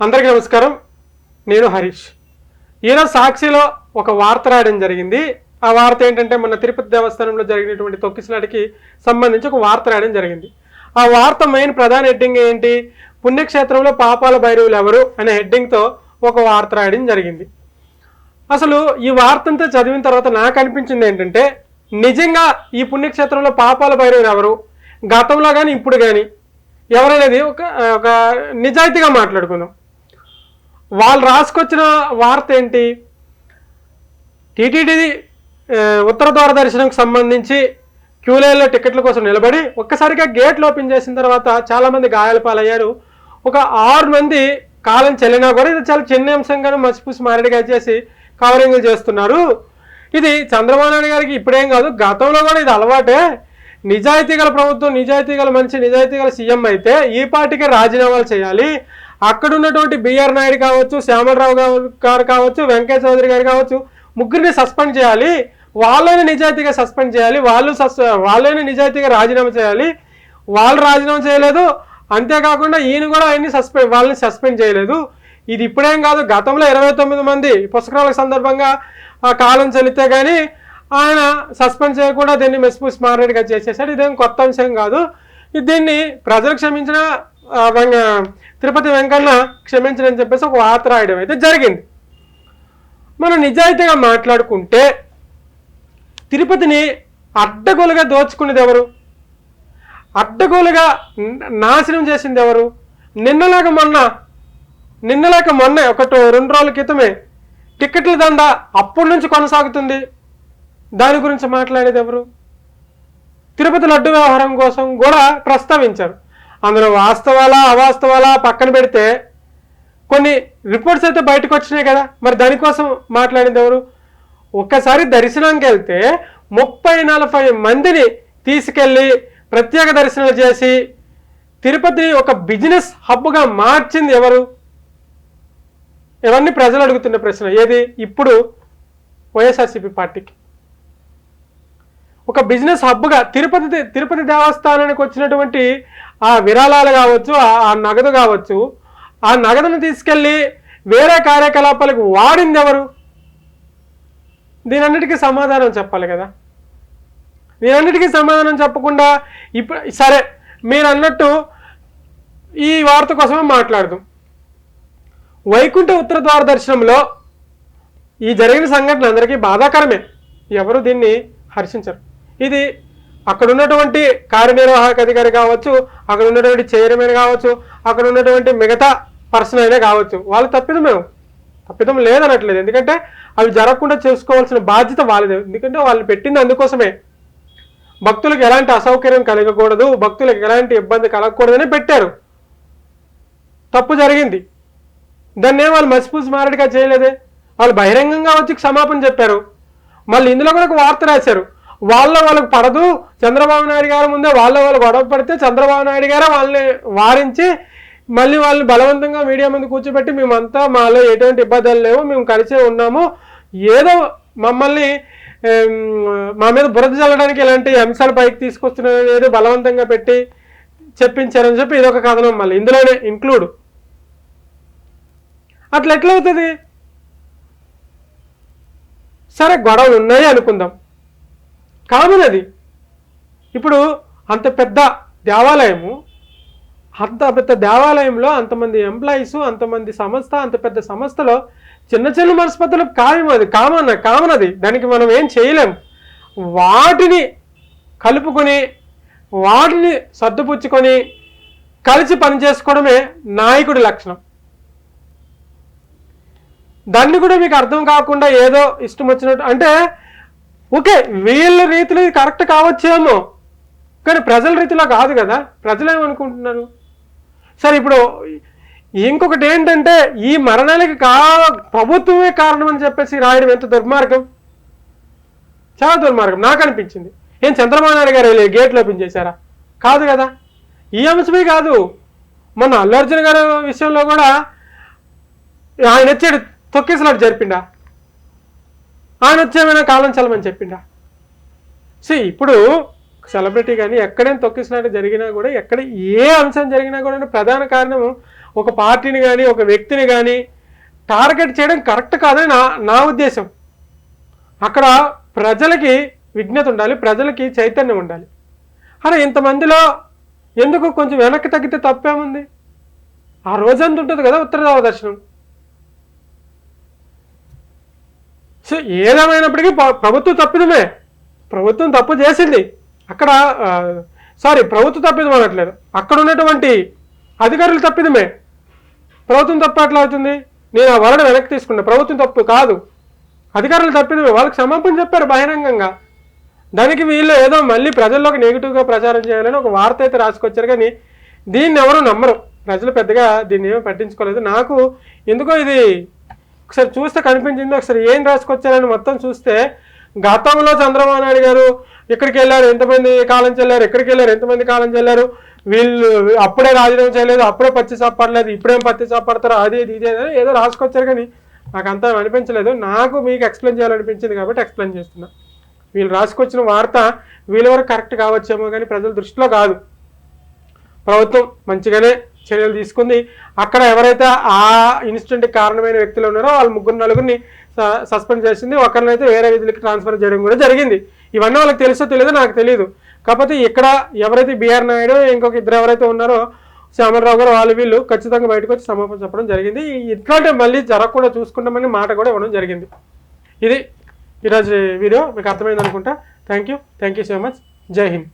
అందరికీ నమస్కారం. నేను హరీష్. ఈరోజు సాక్షిలో ఒక వార్త రాయడం జరిగింది. ఆ వార్త ఏంటంటే మొన్న తిరుపతి దేవస్థానంలో జరిగినటువంటి తొక్కిసినాటికి సంబంధించి ఒక వార్త రాయడం జరిగింది. ఆ వార్త మెయిన్ ప్రధాన హెడ్డింగ్ ఏంటి? పుణ్యక్షేత్రంలో పాపాల భైరవులు ఎవరు? అనే హెడ్డింగ్తో ఒక వార్త రాయడం జరిగింది. అసలు ఈ వార్తంతా చదివిన తర్వాత నాకు అనిపించింది ఏంటంటే నిజంగా ఈ పుణ్యక్షేత్రంలో పాపాల భైరవులు ఎవరు? గతంలో కానీ ఇప్పుడు కానీ ఎవరనేది ఒక ఒక నిజాయితీగా మాట్లాడుకుందాం. వాళ్ళు రాసుకొచ్చిన వార్త ఏంటి? టీటీడీ ఉత్తర ద్వార దర్శనంకు సంబంధించి క్యూలైన్లో టికెట్ల కోసం నిలబడి ఒక్కసారిగా గేట్లు ఓపెన్ చేసిన తర్వాత చాలామంది గాయాల పాలయ్యారు. ఒక ఆరు మంది కాలం చెల్లినా కూడా ఇది చాలా చిన్న అంశంగానే మసిపూసి మారడిగా చేసి కవరింగ్లు చేస్తున్నారు. ఇది చంద్రబాబు నాయుడు గారికి ఇప్పుడేం కాదు గతంలో కూడా ఇది అలవాటే. నిజాయితీ గల ప్రభుత్వం నిజాయితీ గల మంచి నిజాయితీ గల సీఎం అయితే ఈ పార్టీకి రాజీనామాలు చేయాలి. అక్కడ ఉన్నటువంటి బిఆర్ నాయుడు కావచ్చు శ్యామలరావు గారు- గారు కావచ్చు వెంకయ్య చౌదరి గారు కావచ్చు ముగ్గురిని సస్పెండ్ చేయాలి. వాళ్ళని నిజాయితీగా సస్పెండ్ చేయాలి. వాళ్ళు సస్ వాళ్ళని నిజాయితీగా రాజీనామా చేయాలి. వాళ్ళు రాజీనామా చేయలేదు. అంతేకాకుండా ఈయన కూడా ఆయన్ని సస్పెండ్ వాళ్ళని సస్పెండ్ చేయలేదు. ఇది ఇప్పుడేం కాదు గతంలో ఇరవై తొమ్మిది మంది పుస్తకాల సందర్భంగా ఆ కాలం చెల్లితే కానీ ఆయన సస్పెండ్ చేయకుండా దీన్ని మెస్పూస్ మారేడుగా చేసేసాడు. ఇదేం కొత్త అంశం కాదు. దీన్ని ప్రజలు క్షమించిన తిరుపతి వెంకన్న క్షమించడని చెప్పేసి ఒక వార్త రాయడం అయితే జరిగింది. మనం నిజాయితీగా మాట్లాడుకుంటే తిరుపతిని అడ్డగోలుగా దోచుకునేది ఎవరు? అడ్డగోలుగా నాశనం చేసింది ఎవరు? నిన్నలాగా మొన్న నిన్నలాక మొన్న ఒకటి రెండు రోజుల క్రితమే టికెట్ల దండ అప్పటి నుంచి కొనసాగుతుంది. దాని గురించి మాట్లాడేది ఎవరు? తిరుపతి లడ్డు వ్యవహారం కోసం కూడా ప్రస్తావించారు. అందులో వాస్తవాలా అవాస్తవాలా పక్కన పెడితే కొన్ని రిపోర్ట్స్ అయితే బయటకు వచ్చినాయి కదా. మరి దానికోసం మాట్లాడింది ఎవరు? ఒక్కసారి దర్శనానికి వెళ్తే ముప్పై నలభై మందిని తీసుకెళ్ళి ప్రత్యేక దర్శనాలు చేసి తిరుపతిని ఒక బిజినెస్ హబ్గా మార్చింది ఎవరు? ఇవన్నీ ప్రజలు అడుగుతున్న ప్రశ్న ఏది? ఇప్పుడు వైఎస్ఆర్సీపీ పార్టీకి. ఒక బిజినెస్ హబ్గా తిరుపతి తిరుపతి దేవస్థానానికి వచ్చినటువంటి ఆ విరాళాలు కావచ్చు ఆ- ఆ నగదు కావచ్చు ఆ నగదును తీసుకెళ్ళి వేరే కార్యకలాపాలకు వాడింది ఎవరు? దీనన్నిటికీ సమాధానం చెప్పాలి కదా. దీనన్నిటికీ సమాధానం చెప్పకుండా ఇప్పుడు సరే మీరు అన్నట్టు ఈ వార్త కోసమే మాట్లాడదాం. వైకుంఠ ఉత్తర ద్వార దర్శనంలో ఈ జరిగిన సంఘటన అందరికీ బాధాకరమే. ఎవరు దీన్ని హర్షించరు. ఇది అక్కడ ఉన్నటువంటి కార్యనిర్వాహక అధికారి కావచ్చు అక్కడ ఉన్నటువంటి చైర్మన్ కావచ్చు అక్కడ ఉన్నటువంటి మిగతా పర్సన్ అయినా కావచ్చు వాళ్ళు తప్పిదమే తప్పిదం లేదనట్లేదు. ఎందుకంటే అవి జరగకుండా చేసుకోవాల్సిన బాధ్యత వాళ్ళదే. ఎందుకంటే వాళ్ళు పెట్టింది అందుకోసమే. భక్తులకు ఎలాంటి అసౌకర్యం కలగకూడదు భక్తులకు ఎలాంటి ఇబ్బంది కలగకూడదని పెట్టారు. తప్పు జరిగింది. దాన్ని ఏం వాళ్ళు మసిపూసి మారడిగా చేయలేదే? వాళ్ళు బహిరంగంగా వచ్చి క్షమాపణ చెప్పారు. మళ్ళీ ఇందులో కూడా ఒక వార్త రాశారు. వాళ్ళ వాళ్ళకి పడదు. చంద్రబాబు నాయుడు గారి ముందే వాళ్ళ వాళ్ళు గొడవ పడితే చంద్రబాబు నాయుడు గారే వాళ్ళని వారించి మళ్ళీ వాళ్ళని బలవంతంగా మీడియా ముందు కూర్చోబెట్టి మేమంతా మాలో ఎటువంటి ఇబ్బందులు లేవు. మేము కలిసే ఉన్నాము. ఏదో మమ్మల్ని మా మీద బురద చల్లడానికి ఇలాంటి అంశాలు పైకి తీసుకొస్తున్నారు ఏదో బలవంతంగా పెట్టి చెప్పించారని చెప్పి ఇదొక కథనం మళ్ళీ. ఇందులోనే ఇంక్లూడ్ అట్లా ఎట్లవుతుంది? సరే గొడవలు ఉన్నాయి అనుకుందాం. కామన్ అది ఇప్పుడు అంత పెద్ద దేవాలయము అంత పెద్ద దేవాలయంలో అంతమంది ఎంప్లాయీస్ అంతమంది సంస్థ అంత పెద్ద సంస్థలో చిన్న చిన్న మనస్పతులు ఖాయం అది కామన్ కామన్ అది దానికి మనం ఏం చేయలేం. వాటిని కలుపుకొని వాటిని సర్దుపుచ్చుకొని కలిసి పని చేసుకోవడమే నాయకుడి లక్షణం. దాన్ని కూడా మీకు అర్థం కాకుండా ఏదో ఇష్టం వచ్చినట్టు అంటే ఓకే వీళ్ళ రీతిలో ఇది కరెక్ట్ కావచ్చేమో. కానీ ప్రజల రీతిలో కాదు కదా. ప్రజలు ఏమనుకుంటున్నారు సరే ఇప్పుడు ఇంకొకటి ఏంటంటే ఈ మరణాలకి కా ప్రభుత్వమే కారణం అని చెప్పేసి రాయడం ఎంత దుర్మార్గం? చాలా దుర్మార్గం. నాకు అనిపించింది. ఏం చంద్రబాబు నాయుడు గారు గేట్లు ఓపెన్ చేశారా? కాదు కదా. ఈ అంశమే కాదు. మొన్న అల్లు అర్జున్ గారి విషయంలో కూడా ఆయన వచ్చాడు తొక్కేసలాడు జరిపిండా. ఆయన కాలం చలమని చెప్పిండా? సో ఇప్పుడు సెలబ్రిటీ కానీ ఎక్కడైనా తొక్కిసినట్టు జరిగినా కూడా ఎక్కడ ఏ అంశం జరిగినా కూడా ప్రధాన కారణం ఒక పార్టీని కానీ ఒక వ్యక్తిని కానీ టార్గెట్ చేయడం కరెక్ట్ కాదని నా నా ఉద్దేశం. అక్కడ ప్రజలకి విజ్ఞత ఉండాలి ప్రజలకి చైతన్యం ఉండాలి. అరే ఇంతమందిలో ఎందుకు కొంచెం వెనక్కి తగ్గితే తప్పేముంది? ఆ రోజంతా ఉంటుంది కదా ఉత్తరదావ దర్శనం. సో ఏదేమైనప్పటికీ ప్రభుత్వం తప్పిదమే. ప్రభుత్వం తప్పు చేసింది. అక్కడ సారీ ప్రభుత్వం తప్పిదం అనట్లేదు. అక్కడ ఉన్నటువంటి అధికారులు తప్పిదమే. ప్రభుత్వం తప్పు ఎట్లా అవుతుంది? నేను ఆ వరణ వెనక్కి తీసుకున్నా. ప్రభుత్వం తప్పు కాదు. అధికారులు తప్పిదమే. వాళ్ళకి క్షమాపణ చెప్పారు బహిరంగంగా. దానికి వీళ్ళు ఏదో మళ్ళీ ప్రజల్లోకి నెగిటివ్గా ప్రచారం చేయాలని ఒక వార్త అయితే రాసుకొచ్చారు కానీ దీన్ని ఎవరు నమ్మరు. ప్రజలు పెద్దగా దీన్ని ఏమీ పట్టించుకోలేదు. నాకు ఎందుకో ఇది ఒకసారి చూస్తే కనిపించింది ఒకసారి ఏం రాసుకొచ్చారని మొత్తం చూస్తే గతంలో చంద్రబాబు నాయుడు గారు ఇక్కడికి వెళ్ళారు ఎంతమంది కాలం చెల్లారు ఎక్కడికి వెళ్ళారు ఎంతమంది కాలం చెల్లారు వీళ్ళు అప్పుడే రాజీనామా చేయలేదు అప్పుడే పచ్చి చాపడలేదు ఇప్పుడేం పత్తి చాపడతారు అది ఇది ఇది ఏదో రాసుకొచ్చారు కానీ నాకు అంత అనిపించలేదు. నాకు మీకు ఎక్స్ప్లెయిన్ చేయాలనిపించింది కాబట్టి ఎక్స్ప్లెయిన్ చేస్తున్నా. వీళ్ళు రాసుకొచ్చిన వార్త వీళ్ళ వరకు కరెక్ట్ కావచ్చేమో కానీ ప్రజల దృష్టిలో కాదు. ప్రభుత్వం మంచిగానే చర్యలు తీసుకుంది. అక్కడ ఎవరైతే ఆ ఇన్సిడెంట్ కారణమైన వ్యక్తులు ఉన్నారో వాళ్ళ ముగ్గురు నలుగురిని స- సస్పెండ్ చేసింది. ఒకరినైతే వేరే విధులకి ట్రాన్స్ఫర్ చేయడం కూడా జరిగింది. ఇవన్నీ వాళ్ళకి తెలుసో తెలియదో నాకు తెలియదు కాకపోతే ఇక్కడ ఎవరైతే బీఆర్ నాయుడు ఇంకొక ఇద్దరు ఎవరైతే ఉన్నారో శ్యామలరావు గారు వాళ్ళు వీళ్ళు ఖచ్చితంగా బయటకు వచ్చి సమాపం చెప్పడం జరిగింది. ఇట్లాంటి మళ్ళీ జరగకుండా చూసుకుంటామని మాట కూడా ఇవ్వడం జరిగింది. ఇది ఈరోజు వీడియో. మీకు అర్థమైంది అనుకుంటా thank you. Thank you so much. జై హింద్.